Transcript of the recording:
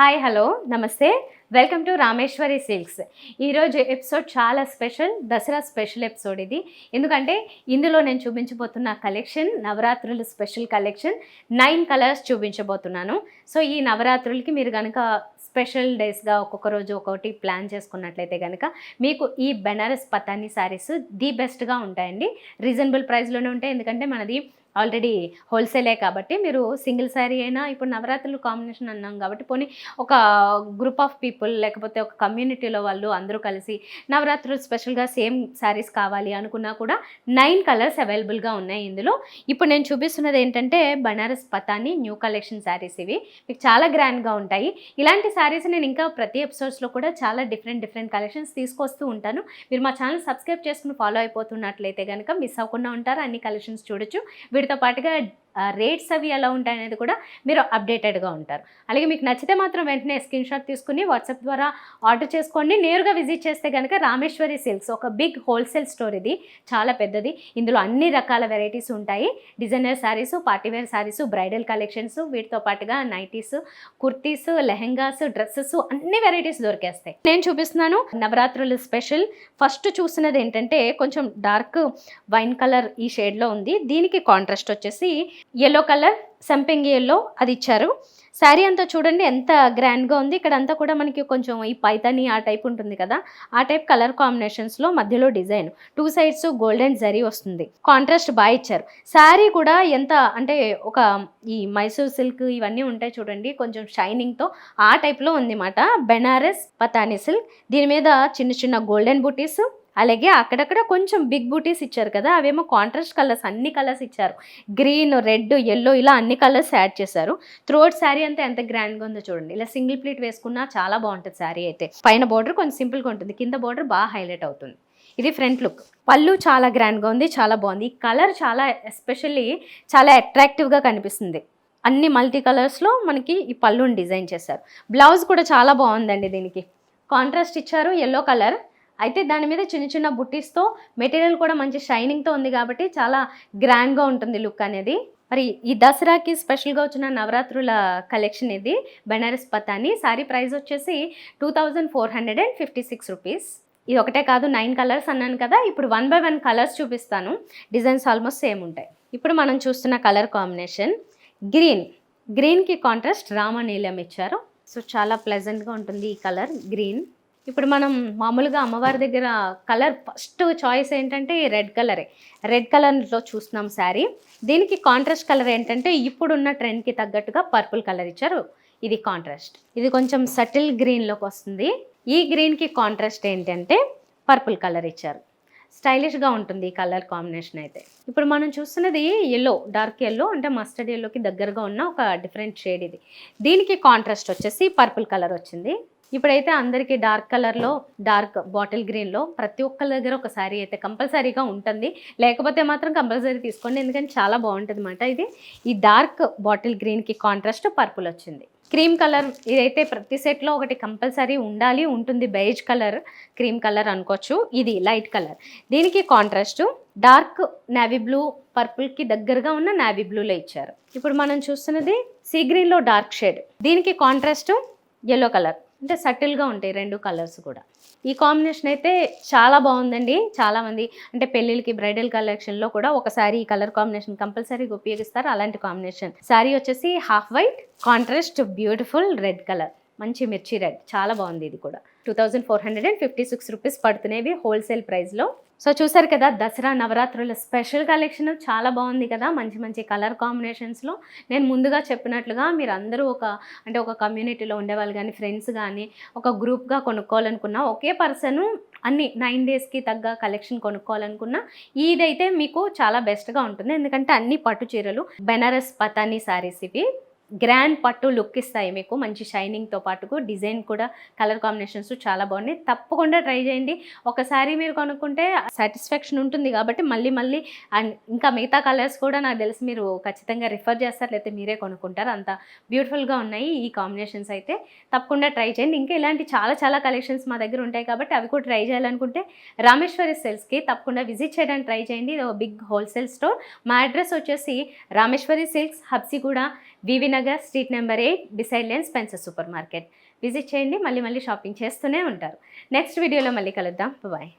Hi hello నమస్తే welcome to Rameshwari silks ఈరోజు episode చాలా స్పెషల్ దసరా స్పెషల్ ఎపిసోడ్ ఇది. ఎందుకంటే ఇందులో నేను చూపించబోతున్న కలెక్షన్ నవరాత్రులు స్పెషల్ కలెక్షన్ నైన్ కలర్స్ చూపించబోతున్నాను. సో ఈ నవరాత్రులకి మీరు కనుక స్పెషల్ డేస్గా ఒక్కొక్క రోజు ఒకటి ప్లాన్ చేసుకున్నట్లయితే కనుక మీకు ఈ బెనారస్ పతాని శారీస్ ది బెస్ట్గా ఉంటాయండి. రీజనబుల్ ప్రైస్లోనే ఉంటాయి. ఎందుకంటే మనది ఆల్రెడీ హోల్సేలే కాబట్టి మీరు సింగిల్ శారీ అయినా ఇప్పుడు నవరాత్రులు కాంబినేషన్ అన్నాం కాబట్టి పోనీ ఒక గ్రూప్ ఆఫ్ పీపుల్ లేకపోతే ఒక కమ్యూనిటీలో వాళ్ళు అందరూ కలిసి నవరాత్రులు స్పెషల్గా సేమ్ శారీస్ కావాలి అనుకున్నా కూడా నైన్ కలర్స్ అవైలబుల్గా ఉన్నాయి ఇందులో. ఇప్పుడు నేను చూపిస్తున్నది ఏంటంటే బనారస్ పతాని న్యూ కలెక్షన్ శారీస్ ఇవి. మీకు చాలా గ్రాండ్గా ఉంటాయి. ఇలాంటి శారీస్ నేను ఇంకా ప్రతి ఎపిసోడ్స్లో కూడా చాలా డిఫరెంట్ డిఫరెంట్ కలెక్షన్స్ తీసుకొస్తూ ఉంటాను. మీరు మా ఛానల్ సబ్స్క్రైబ్ చేసుకుని ఫాలో అయిపోతున్నట్లయితే కనుక మిస్ అవ్వకుండా ఉంటారు. అన్ని కలెక్షన్స్ చూడొచ్చు. వీటితో పాటుగా రేట్స్ అవి ఎలా ఉంటాయి అనేది కూడా మీరు అప్డేటెడ్గా ఉంటారు. అలాగే మీకు నచ్చితే మాత్రం వెంటనే స్క్రీన్ షాట్ తీసుకుని వాట్సాప్ ద్వారా ఆర్డర్ చేసుకోండి. నేరుగా విజిట్ చేస్తే కనుక రామేశ్వరి సిల్క్స్ ఒక బిగ్ హోల్సేల్ స్టోర్ ఇది. చాలా పెద్దది. ఇందులో అన్ని రకాల వెరైటీస్ ఉంటాయి. Designer saris party wear saris bridal collections వీటితో పాటుగా నైటీస్ కుర్తీస్ లెహెంగాస్ డ్రెస్సెస్ అన్ని వెరైటీస్ దొరికేస్తాయి. నేను చూపిస్తున్నాను. నవరాత్రులు స్పెషల్ ఫస్ట్ చూసినది ఏంటంటే కొంచెం డార్క్ వైన్ కలర్ ఈ షేడ్లో ఉంది. దీనికి కాంట్రాస్ట్ వచ్చేసి ఎల్లో కలర్ సంపెంగి ఎల్లో అది ఇచ్చారు. శారీ అంతా చూడండి ఎంత గ్రాండ్గా ఉంది. ఇక్కడ అంతా కూడా మనకి కొంచెం ఈ పైతని ఆ టైప్ ఉంటుంది కదా. ఆ టైప్ కలర్ కాంబినేషన్స్లో మధ్యలో design two sides golden zari వస్తుంది. కాంట్రాస్ట్ బాగా ఇచ్చారు. శారీ కూడా ఎంత అంటే ఒక ఈ మైసూర్ సిల్క్ ఇవన్నీ ఉంటాయి చూడండి. కొంచెం షైనింగ్తో ఆ టైప్లో ఉంది మాట బెనారస్ పతాని సిల్క్ దీని మీద చిన్న చిన్న గోల్డెన్ బూటీస్ అలాగే అక్కడక్కడ కొంచెం బిగ్ బూటీస్ ఇచ్చారు కదా అవేమో కాంట్రాస్ట్ కలర్స్ అన్ని కలర్స్ ఇచ్చారు. గ్రీన్ రెడ్ ఎల్లో ఇలా అన్ని కలర్స్ యాడ్ చేశారు. త్రోట్ శారీ అంతా ఎంత గ్రాండ్గా ఉందో చూడండి. ఇలా సింగిల్ ప్లీట్ వేసుకున్నా చాలా బాగుంటుంది శారీ అయితే. పైన బార్డర్ కొంచెం సింపుల్గా ఉంటుంది. కింద బార్డర్ బాగా హైలైట్ అవుతుంది. ఇది ఫ్రంట్ లుక్ పళ్ళు చాలా గ్రాండ్గా ఉంది చాలా బాగుంది. ఈ కలర్ చాలా ఎస్పెషల్లీ చాలా అట్రాక్టివ్గా కనిపిస్తుంది. అన్ని మల్టీ కలర్స్లో మనకి ఈ పళ్ళుని డిజైన్ చేశారు. బ్లౌజ్ కూడా చాలా బాగుందండి దీనికి. కాంట్రాస్ట్ ఇచ్చారు ఎల్లో కలర్ అయితే దాని మీద చిన్న చిన్న బుట్టీస్తో మెటీరియల్ కూడా మంచి షైనింగ్తో ఉంది కాబట్టి చాలా గ్రాండ్గా ఉంటుంది లుక్ అనేది. మరి ఈ దసరాకి స్పెషల్గా వచ్చిన నవరాత్రుల కలెక్షన్ ఇది బెనారస్ పతాని. సారీ ప్రైస్ వచ్చేసి two thousand four hundred and fifty six rupees. ఇది ఒకటే కాదు నైన్ కలర్స్ అన్నాను కదా ఇప్పుడు వన్ బై వన్ కలర్స్ చూపిస్తాను. డిజైన్స్ ఆల్మోస్ట్ సేమ్ ఉంటాయి. ఇప్పుడు మనం చూస్తున్న కలర్ కాంబినేషన్. గ్రీన్. గ్రీన్కి కాంట్రాస్ట్ రామనీలం ఇచ్చారు. సో చాలా ప్లెజెంట్గా ఉంటుంది ఈ కలర్ గ్రీన్. ఇప్పుడు మనం మామూలుగా అమ్మవారి దగ్గర కలర్ ఫస్ట్ చాయిస్ ఏంటంటే రెడ్ కలరే. రెడ్ కలర్లో చూస్తున్నాం శారీ. దీనికి కాంట్రాస్ట్ కలర్ ఏంటంటే ఇప్పుడున్న ట్రెండ్కి తగ్గట్టుగా పర్పుల్ కలర్ ఇచ్చారు. ఇది కాంట్రాస్ట్. ఇది కొంచెం సటిల్ గ్రీన్లోకి వస్తుంది. ఈ గ్రీన్కి కాంట్రాస్ట్ ఏంటంటే పర్పుల్ కలర్ ఇచ్చారు. స్టైలిష్గా ఉంటుంది ఈ కలర్ కాంబినేషన్ అయితే. ఇప్పుడు మనం చూస్తున్నది ఎల్లో డార్క్ ఎల్లో అంటే మస్టర్డ్ ఎల్లోకి దగ్గరగా ఉన్న ఒక డిఫరెంట్ షేడ్ ఇది. దీనికి కాంట్రాస్ట్ వచ్చేసి పర్పుల్ కలర్ వచ్చింది. ఇప్పుడైతే అందరికీ డార్క్ కలర్లో డార్క్ బాటిల్ గ్రీన్లో ప్రతి ఒక్కరి దగ్గర ఒక శారీ అయితే కంపల్సరీగా ఉంటుంది. లేకపోతే మాత్రం కంపల్సరీ తీసుకోండి. ఎందుకంటే చాలా బాగుంటుంది అనమాట ఇది. ఈ డార్క్ బాటిల్ గ్రీన్కి కాంట్రాస్ట్ పర్పుల్ వచ్చింది. క్రీమ్ కలర్ ఇదైతే ప్రతి సెట్లో ఒకటి కంపల్సరీ ఉండాలి. ఉంటుంది బెయిజ్ కలర్ క్రీమ్ కలర్ అనుకోవచ్చు. ఇది లైట్ కలర్. దీనికి కాంట్రాస్ట్ డార్క్ నావీ బ్లూ పర్పుల్కి దగ్గరగా ఉన్న నావీ బ్లూలో ఇచ్చారు. ఇప్పుడు మనం చూస్తున్నది సీ గ్రీన్లో డార్క్ షేడ్. దీనికి కాంట్రాస్ట్ ఎల్లో కలర్. అంటే సటిల్గా ఉంటాయి రెండు కలర్స్ కూడా. ఈ కాంబినేషన్ అయితే చాలా బాగుందండి. చాలామంది అంటే పెళ్ళిళ్ళకి బ్రైడల్ కలెక్షన్లో కూడా ఒకసారి ఈ కలర్ కాంబినేషన్ కంపల్సరీగా ఉపయోగిస్తారు. అలాంటి కాంబినేషన్. శారీ వచ్చేసి half white contrast beautiful red colour. మంచి మిర్చి రెడ్. చాలా బాగుంది ఇది కూడా. Two thousand four hundred and fifty six rupees పడుతున్నాయి హోల్సేల్ ప్రైస్లో. సో చూసారు కదా దసరా నవరాత్రుల స్పెషల్ కలెక్షన్ చాలా బాగుంది కదా మంచి మంచి కలర్ కాంబినేషన్స్లో. నేను ముందుగా చెప్పినట్లుగా మీరు అందరూ ఒక అంటే ఒక కమ్యూనిటీలో ఉండేవాళ్ళు కానీ ఫ్రెండ్స్ కానీ ఒక గ్రూప్గా కొనుక్కోవాలనుకున్న ఒకే పర్సన్ అన్ని నైన్ డేస్కి తగ్గ కలెక్షన్ కొనుక్కోవాలనుకున్న ఇదైతే మీకు చాలా బెస్ట్గా ఉంటుంది. ఎందుకంటే అన్ని పట్టు చీరలు బెనారస్ పతానీ శారీస్ ఇవి. గ్రాండ్ పట్టు లుక్ ఇస్తాయి మీకు. మంచి షైనింగ్తో పాటుకు డిజైన్ కూడా కలర్ కాంబినేషన్స్ చాలా బాగున్నాయి. తప్పకుండా ట్రై చేయండి. ఒకసారి మీరు కొనుక్కుంటే సాటిస్ఫాక్షన్ ఉంటుంది కాబట్టి మళ్ళీ మళ్ళీ అండ్ ఇంకా మిగతా కలర్స్ కూడా నాకు తెలిసి మీరు ఖచ్చితంగా రిఫర్ చేస్తారు లేకపోతే మీరే కొనుక్కుంటారు. అంత బ్యూటిఫుల్గా ఉన్నాయి ఈ కాంబినేషన్స్ అయితే. తప్పకుండా ట్రై చేయండి. ఇంకా ఇలాంటి చాలా చాలా కలెక్షన్స్ మా దగ్గర ఉంటాయి కాబట్టి అవి కూడా ట్రై చేయాలనుకుంటే రామేశ్వరి సెల్స్కి తప్పకుండా విజిట్ చేయడానికి ట్రై చేయండి. ఇది ఒక బిగ్ హోల్సేల్ స్టోర్. మా అడ్రస్ వచ్చేసి Rameshwari silks Habsiguda VV Nagar street number eight beside Spencer super market. Visit చేయండి మళ్ళీ మళ్ళీ షాపింగ్ చేస్తూనే ఉంటారు. నెక్స్ట్ వీడియోలో మళ్ళీ కలుద్దాం. బాయ్